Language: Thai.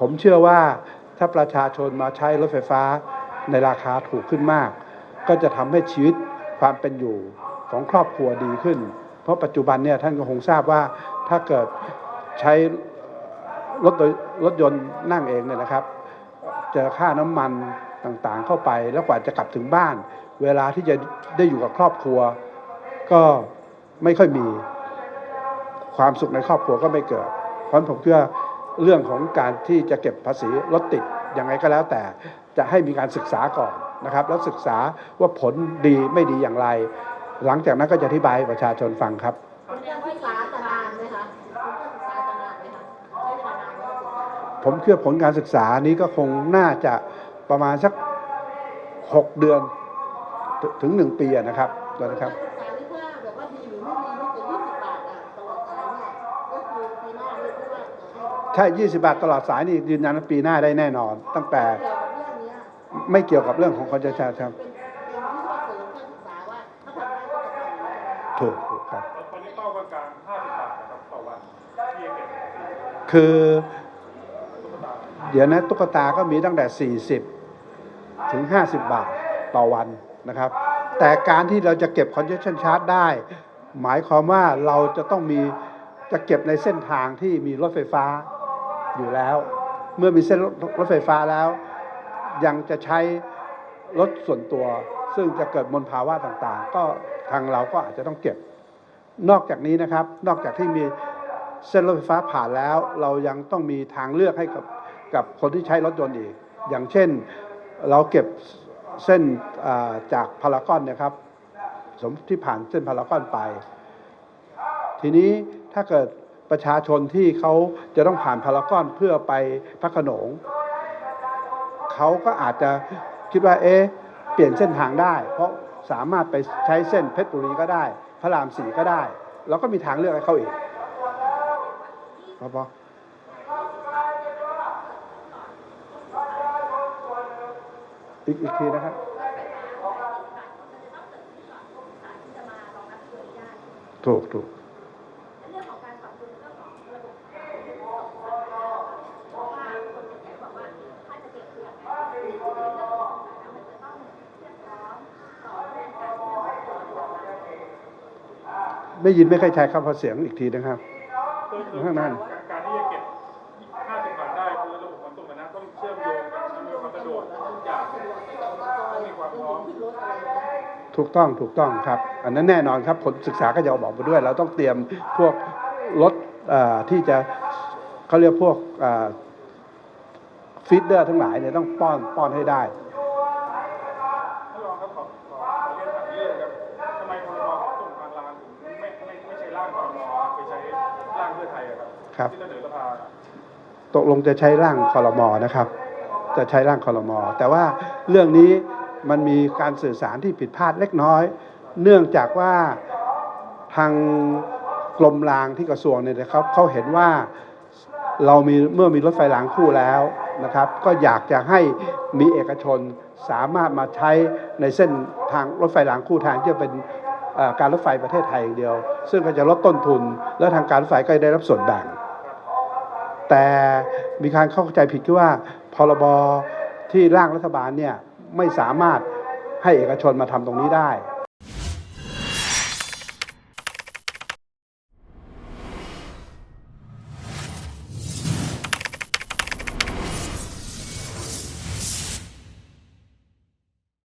ผมเชื่อว่าถ้าประชาชนมาใช้รถไฟฟ้าในราคาถูกขึ้นมาก ก็จะทำให้ชีวิตความเป็นอยู่ของครอบครัวดีขึ้น เพราะปัจจุบันเนี่ยท่านก็คงทราบว่าถ้าเกิดใช้รถโดยรถยนต์นั่งเองเนี่ยนะครับ เจอค่าน้ำมันต่างๆเข้าไปแล้วกว่าจะกลับถึงบ้าน เวลาที่จะได้อยู่กับครอบครัว ก็ไม่ค่อยมี ความสุขในครอบครัวก็ไม่เกิด เพราะผมเชื่อ เรื่องของการที่จะเก็บภาษีรถติดยังไงก็แล้วแต่จะให้มีการศึกษาก่อนนะครับ แล้วศึกษาว่าผลดีไม่ดีอย่างไร หลังจากนั้นก็จะอธิบายให้ประชาชนฟังครับผลการศึกษาจะนานไหมคะผลการศึกษาจะนานไหมคะใช้เวลานานไหมคะผมเชื่อผลการศึกษานี้ก็คงน่าจะประมาณสักหกเดือนถถึงหนึ่งปีอะนะครับนะครับการศึกษาที่ว่าแบบว่าดีหรือไม่ดีนี่จะยี่สิบบาทอะตลอดสายเนี่ยก็คือปีหน้าเลยที่ว่า จะให้ใช่20บาทตลอดสายนี่ยืนยันปีหน้าได้แน่นอน ตั้งแต่ไม่เกี่ยวกับเรื่องของคอนเจชาครับเป็นเป็นที่ว่าเสริรศึกษาว่าถ้าทำได้ก็จะทำอย่างนี้ถูกถูกครับครับคือ เดี๋ยวนะตุ๊กตาก็มีตั้งแต่ 40 ถึง 50 บาทต่อวันนะครับ แต่การที่เราจะเก็บคอนเจชันชาร์จได้ หมายความว่าเราจะต้องมีจะเก็บในเส้นทางที่มีรถไฟฟ้า อยู่แล้ว เมื่อมีเส้นรถไฟฟ้าแล้ว ยังจะใช้รถส่วนตัว ซึ่งจะเกิดมลภาวะต่างๆ ก็ทางเราก็อาจจะต้องเก็บ นอกจากนี้นะครับ นอกจากที่มีเส้นรถไฟฟ้าผ่านแล้ว เรายังต้องมีทางเลือกให้กับกับคนที่ใช้รถยนต์อีก อย่างเช่นเราเก็บเส้นจากพารากอนนะครับสมที่ผ่านเส้นพารากอนไป ทีนี้ถ้าเกิด ประชาชนที่เขาจะต้องผ่านพารากอนเพื่อไปพระขนงเขาก็อาจจะคิดว่าเอ๊ะเปลี่ยนเส้นทางได้ เพราะสามารถไปใช้เส้นเพชรบุรีก็ได้ พระรามสี่ก็ได้เราก็มีทางเลือกให้เขาอีกพอปออีกอีกทีนะครับถูกถูก ได้ยินไม่ค่อยชัดครับพอเสียงอีกทีนะครับคือคือข้างหน้า การที่จะเก็บ 50 บาทได้คือระบบขนส่งนะต้องเชื่อมโยงกันมีความสะดวกทุกอย่างต้องมีความพร้อมขึ้นรถอะไรอย่างเงี้ยถูกต้องถูกต้องครับ อันนั้นแน่นอนครับผลศึกษาก็จะบอกมาด้วย เราต้องเตรียมพวกรถเอ่อที่จะเขาเรียกพวกฟีดเดอร์ทั้งหลายเนี่ยต้องป้อนป้อนให้ได้ อะครับ ตกลงจะใช้ร่างคอรมอนะครับ จะใช้ร่างคอรมอแต่ว่าเรื่องนี้มันมีการสื่อสารที่ผิดพลาดเล็กน้อย เนื่องจากว่าทางกรมรางที่กระทรวงเนี่ยนะครับเขาเห็นว่าเรามีเมื่อมีรถไฟรางคู่แล้วนะครับ ก็อยากจะให้มีเอกชนสามารถมาใช้ในเส้นทางรถไฟรางคู่แทนที่จะเป็นการรถไฟประเทศไทยอย่างเดียว ซึ่งก็จะลดต้นทุน และทางการรถไฟก็จะได้รับส่วนแบ่ง แต่มีการเข้าใจผิดคือว่าพรบที่ร่างรัฐบาลเนี่ยไม่สามารถให้เอกชนมาทำตรงนี้ได้